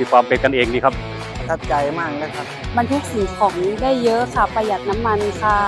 มีความเป็นกันเองดีครับ ประทับใจมากนะครับ บรรทุกสิ่งของได้เยอะค่ะ ประหยัดน้ำมันค่ะ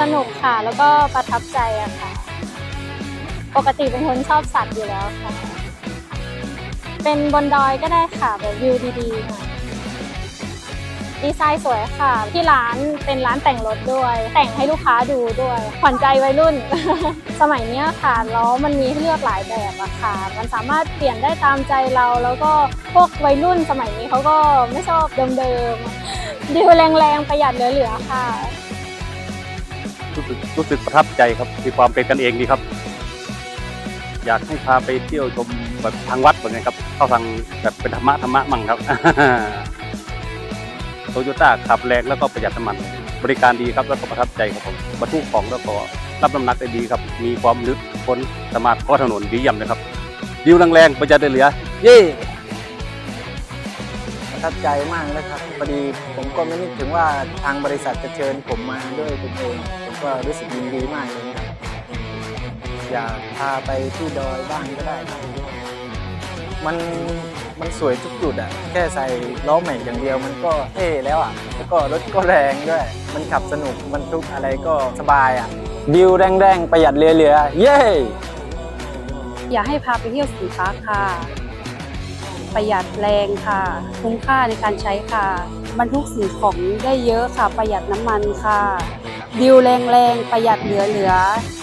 สนุกค่ะ แล้วก็ประทับใจอะค่ะ ปกติเป็นคนชอบสัตว์อยู่แล้วค่ะ เป็นบนดอยก็ได้ค่ะแบบวิวดีๆหน่อยดีไซน์สวยค่ะ ที่ร้านเป็นร้านแต่งรถด้วย แต่งให้ลูกค้าดูด้วยขวัญใจวัยรุ่น สมัยนี้ค่ะล้อมันมีให้เลือกหลายแบบอะค่ะ มันสามารถเปลี่ยนได้ตามใจเราแล้วก็พวกวัยรุ่นสมัยนี้เขาก็ไม่ชอบเดิมๆดิวแรงๆประหยัดเหลือๆค่ะ รู้สึกรู้สึกประทับใจครับมีความเป็นกันเองดีครับ อยากให้พาไปเที่ยวชมแบบทางวัดแบบนี้ครับเข้าทางแบบเป็นธรรมะธรรมะมั่งครับโตโยต้าขับแรงแล้วก็ประหยัดน้ำมัน บริการดีครับแล้วก็ประทับใจครับผมบรรทุกของแล้วก็รับน้ำหนักได้ดีครับ มีความลึกพ้นสามารถข้อถนนดีเยี่ยมเลยครับดิวแรงๆประหยัดได้เหลือ เย่ประทับใจมากนะครับพอดีผมก็ไม่นึกถึงว่าทางบริษัทจะเชิญผมมาด้วยตนเอง ก็รู้สึกยินดีมากเลยครับอยากพาไปที่ดอยบ้างก็ได้ครับมันมันสวยทุกจุดอะแค่ใส่ล้อแม็กอย่างเดียวมันก็เท่แล้วอะแล้วก็รถก็แรงด้วย มันขับสนุกมันทุกอะไรก็สบายอะดิวแรงๆประหยัดเหลือๆเย้อยากให้พาไปเที่ยวสินค้าค่ะ ประหยัดแรงค่ะ คุ้มค่าในการใช้ค่ะ บรรทุกสิ่งของได้เยอะค่ะ ประหยัดน้ำมันค่ะ ดิวแรงๆ ประหยัดเหลือๆ